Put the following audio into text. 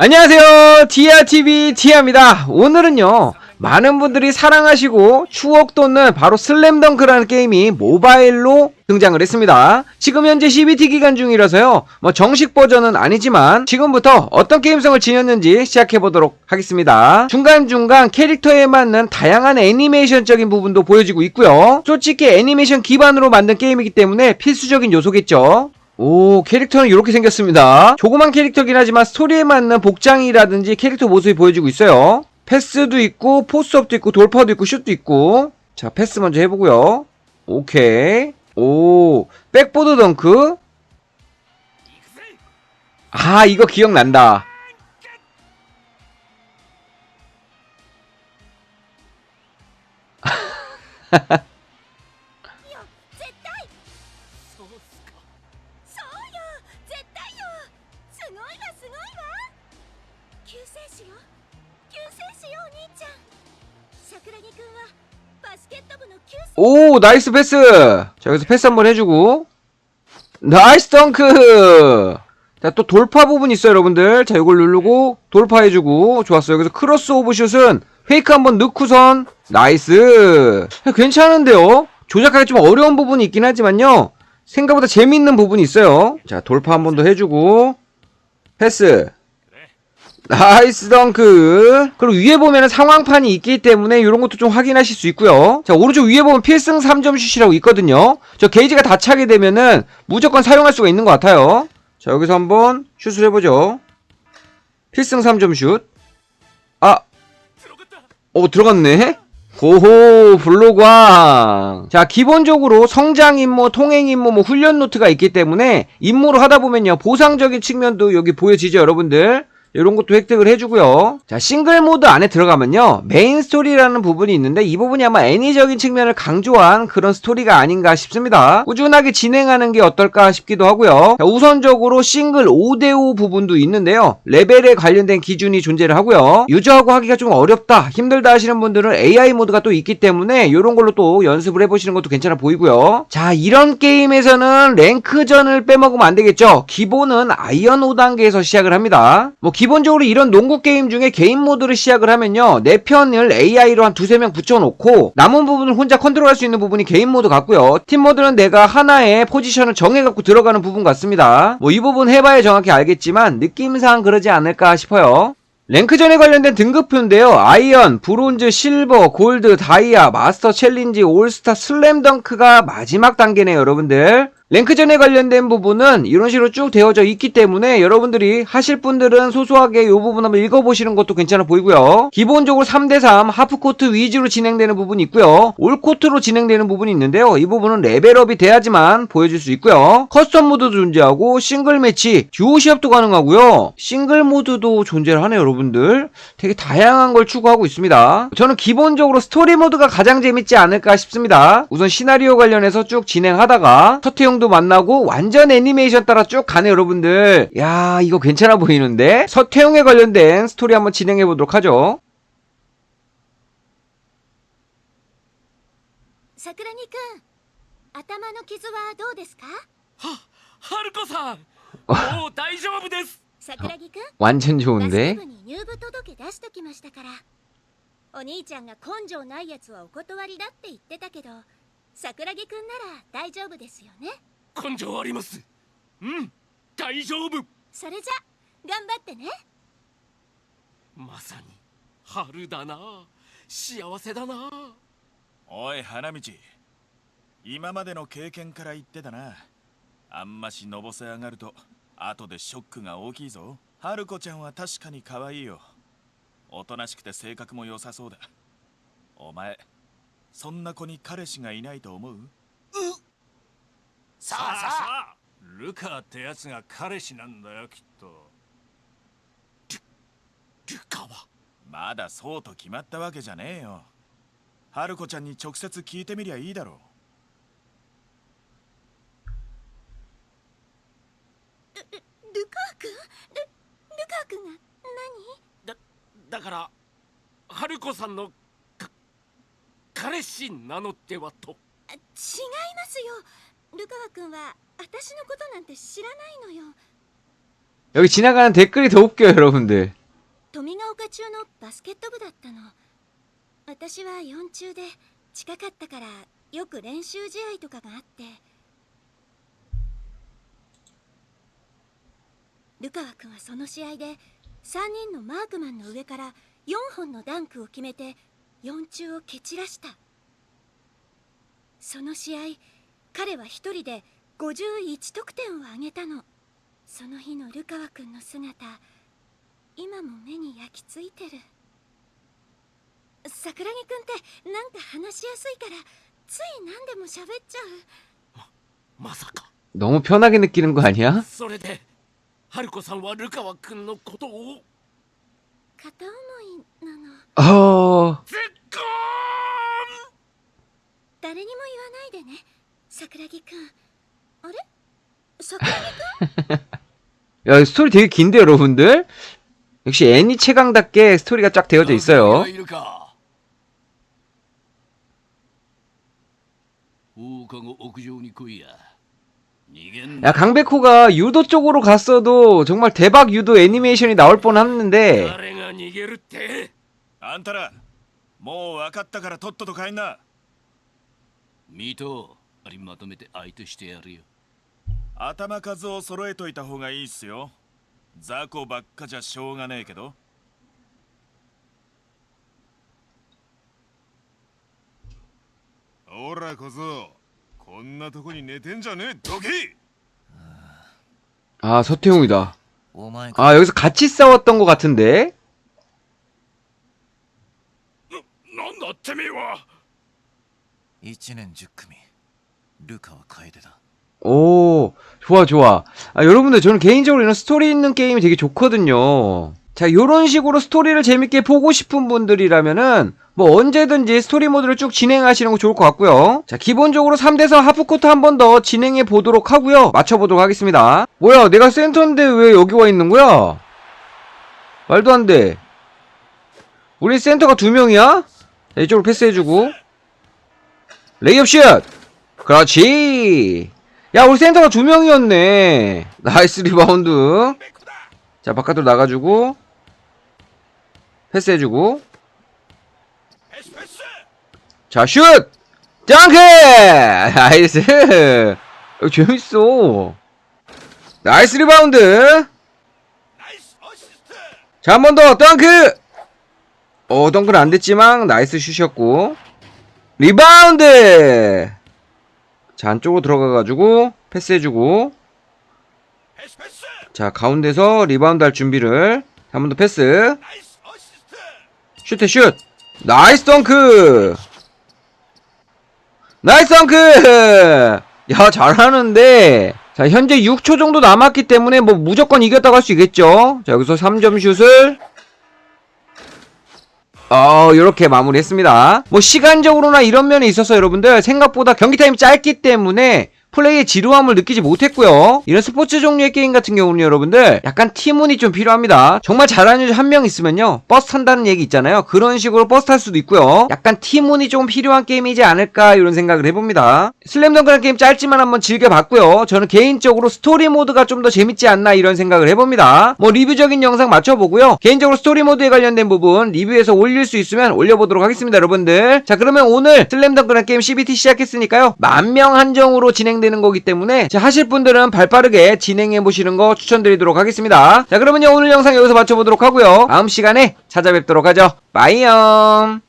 안녕하세요. TRTV 티아입니다. 오늘은요, 많은 분들이 사랑하시고 추억 돋는 바로 슬램덩크라는 게임이 모바일로 등장을 했습니다. 지금 현재 CBT 기간 중이라서요, 뭐 정식 버전은 아니지만 지금부터 어떤 게임성을 지녔는지 시작해 보도록 하겠습니다. 중간중간 캐릭터에 맞는 다양한 애니메이션적인 부분도 보여지고 있고요. 솔직히 애니메이션 기반으로 만든 게임이기 때문에 필수적인 요소겠죠. 오 캐릭터는 이렇게 생겼습니다. 조그만 캐릭터긴 하지만 스토리에 맞는 복장이라든지 캐릭터 모습이 보여지고 있어요. 패스도 있고 포스업도 있고 돌파도 있고 슛도 있고. 자 패스 먼저 해보고요. 오케이. 오 백보드 덩크. 아 이거 기억난다 救世主よ救世主よお兄ちゃん桜木くんはバスケット部の救世 오 나이스 패스 자 여기서 패스 한번 해주고 나이스 덩크 자 또 돌파 부분 있어요 여러분들 자 이걸 누르고 돌파해주고 좋았어요 여기서 크로스 오브 슛은 페이크 한번 넣고선 나이스 야, 괜찮은데요 조작하기 좀 어려운 부분이 있긴 하지만요 생각보다 재밌는 부분이 있어요 자 돌파 한 번 더 해주고 패스 나이스 덩크. 그리고 위에 보면은 상황판이 있기 때문에 이런 것도 좀 확인하실 수 있고요. 자 오른쪽 위에 보면 필승 3점 슛이라고 있거든요. 저 게이지가 다 차게 되면은 무조건 사용할 수가 있는 것 같아요. 자 여기서 한번 슛을 해보죠. 필승 3점 슛아! 오 들어갔네? 고호 블로광. 자 기본적으로 성장 임무 통행 임무 뭐 훈련 노트가 있기 때문에 임무를 하다 보면요. 보상적인 측면도 여기 보여지죠 여러분들 이런 것도 획득을 해주고요. 자, 싱글 모드 안에 들어가면요. 메인 스토리라는 부분이 있는데 이 부분이 아마 애니적인 측면을 강조한 그런 스토리가 아닌가 싶습니다. 꾸준하게 진행하는 게 어떨까 싶기도 하고요. 자, 우선적으로 싱글 5대5 부분도 있는데요. 레벨에 관련된 기준이 존재를 하고요. 유저하고 하기가 좀 어렵다, 힘들다 하시는 분들은 AI 모드가 또 있기 때문에 이런 걸로 또 연습을 해보시는 것도 괜찮아 보이고요. 자, 이런 게임에서는 랭크전을 빼먹으면 안 되겠죠. 기본은 아이언 5단계에서 시작을 합니다. 뭐 기본적으로 이런 농구 게임 중에 개인 모드를 시작을 하면요. 내 편을 AI로 한 두세 명 붙여놓고 남은 부분을 혼자 컨트롤할 수 있는 부분이 개인 모드 같고요. 팀 모드는 내가 하나의 포지션을 정해갖고 들어가는 부분 같습니다. 뭐 이 부분 해봐야 정확히 알겠지만 느낌상 그러지 않을까 싶어요. 랭크전에 관련된 등급표인데요. 아이언, 브론즈, 실버, 골드, 다이아, 마스터 챌린지, 올스타, 슬램덩크가 마지막 단계네요, 여러분들. 랭크전에 관련된 부분은 이런 식으로 쭉 되어져 있기 때문에 여러분들이 하실 분들은 소소하게 이 부분 한번 읽어보시는 것도 괜찮아 보이고요. 기본적으로 3대3 하프코트 위주로 진행되는 부분이 있고요. 올코트로 진행되는 부분이 있는데요. 이 부분은 레벨업이 돼야지만 보여줄 수 있고요. 커스텀 모드도 존재하고 싱글 매치, 듀오 시합도 가능하고요. 싱글 모드도 존재를 하네요, 여러분들. 되게 다양한 걸 추구하고 있습니다. 저는 기본적으로 스토리 모드가 가장 재밌지 않을까 싶습니다. 우선 시나리오 관련해서 쭉 진행하다가 서태용 도 만나고 완전 애니메이션 따라 쭉 가네 여러분들. 야 이거 괜찮아 보이는데 서태용에 관련된 스토리 한번 진행해 보도록 하죠. 桜木くん頭の傷はどうですか春子さんもう大丈夫です桜木くん 완전 バスケ 좋은데. 部に入部届出しときましたからお兄ちゃんが根性ないやつはお断りだって言ってたけど 桜木くんなら大丈夫ですよね。根性あります。うん大丈夫。それじゃ頑張ってね。まさに春だな。幸せだな。おい花道。今までの経験から言ってたな。あんましのぼせ上がると後でショックが大きいぞ。春子ちゃんは確かに可愛いよ。おとなしくて性格も良さそうだ。お前そんな子に彼氏がいないと思う？さあさあ。ルカってやつが彼氏なんだよきっと。ルルカは？まだそうと決まったわけじゃねえよ。春子ちゃんに直接聞いてみりゃいいだろルカーくんルルカーくんが何？だだから春子さんのか彼氏なのではとあ違いますよルカワくんは私のことなんて知らないのよ 여기 지나가는 댓글이 더 웃겨요, 여러분들. 富ヶ丘中のバスケット部だったの私は4中で近かったからよく練習試合とかがあってルカワ君はその試合で3人のマークマンの上から4本のダンクを決めて 4中を蹴散らしたその試合彼は一人で51得点を挙げたのその日のルカワ君の姿今も目に焼き付いてる桜木くんってなんか話しやすいからつい何でも喋っちゃうまさか 너무 편하게 느끼는 거 아니야? それで春子さんはルカワ君のことを片思いなの 어, 絶 誰にも言わないでね桜木くんあれ桜木くん 야, 스토리 되게 긴데, 여러분들? 역시 애니 최강답게 스토리가 쫙 되어져 있어요. いるか放課後屋上に来いや逃げん 야, 강백호가 유도 쪽으로 갔어도 정말 대박 유도 애니메이션이 나올 뻔 했는데, 誰が逃げるってあんたらもう分かったからとっとと帰んな 水戸ありまとめて相手してやるよ頭数を揃えといた方がいいっすよ雑魚ばっかじゃしょうがねえけどほらこそこんなとこに寝てんじゃねえドキ 아, 서태웅이다. お前か 아, 여기서 같이 싸웠던 것 같은데? なんだてめえは 1年10組ルカは楓だ 오, 좋아, 좋아. 아, 여러분들, 저는 개인적으로 이런 스토리 있는 게임이 되게 좋거든요. 자, 요런 식으로 스토리를 재밌게 보고 싶은 분들이라면은, 뭐 언제든지 스토리 모드를 쭉 진행하시는 거 좋을 것 같고요. 자, 기본적으로 3대4 하프코트 한 번 더 진행해 보도록 하고요. 맞춰보도록 하겠습니다. 뭐야, 내가 센터인데 왜 여기 와 있는 거야? 말도 안 돼. 우리 센터가 두 명이야? 자, 이쪽으로 패스해주고. 레이업 슛! 그렇지! 야, 우리 센터가 두 명이었네. 나이스 리바운드. 자, 바깥으로 나가주고. 패스해주고. 자, 슛! 덩크! 나이스! 어, 재밌어. 나이스 리바운드. 자, 한 번 더, 덩크! 어, 덩크는 안 됐지만, 나이스 슛이었고. 리바운드! 자, 안쪽으로 들어가가지고, 패스해주고. 자, 가운데서 리바운드 할 준비를. 한 번 더 패스. 슈트 슛! 나이스 덩크! 나이스 덩크! 야, 잘하는데. 자, 현재 6초 정도 남았기 때문에 뭐 무조건 이겼다고 할 수 있겠죠? 자, 여기서 3점 슛을. 어, 요렇게 마무리했습니다. 뭐, 시간적으로나 이런 면에 있어서 여러분들 생각보다 경기 타임이 짧기 때문에 플레이의 지루함을 느끼지 못했고요. 이런 스포츠 종류의 게임 같은 경우는 여러분들 약간 팀운이 좀 필요합니다. 정말 잘하는 한 명 있으면요. 버스 탄다는 얘기 있잖아요. 그런 식으로 버스 탈 수도 있고요. 약간 팀운이 좀 필요한 게임이지 않을까 이런 생각을 해봅니다. 슬램덩크라는 게임 짧지만 한번 즐겨봤고요. 저는 개인적으로 스토리 모드가 좀 더 재밌지 않나 이런 생각을 해봅니다. 뭐 리뷰적인 영상 맞춰보고요. 개인적으로 스토리 모드에 관련된 부분 리뷰에서 올릴 수 있으면 올려보도록 하겠습니다 여러분들. 자 그러면 오늘 슬램덩크라는 게임 CBT 시작했으니까요. 만명 한정으로 진행 되는 거기 때문에 자, 하실 분들은 발빠르게 진행해 보시는 거 추천드리도록 하겠습니다. 자 그러면요 오늘 영상 여기서 마쳐보도록 하고요. 다음 시간에 찾아뵙도록 하죠. 빠이염.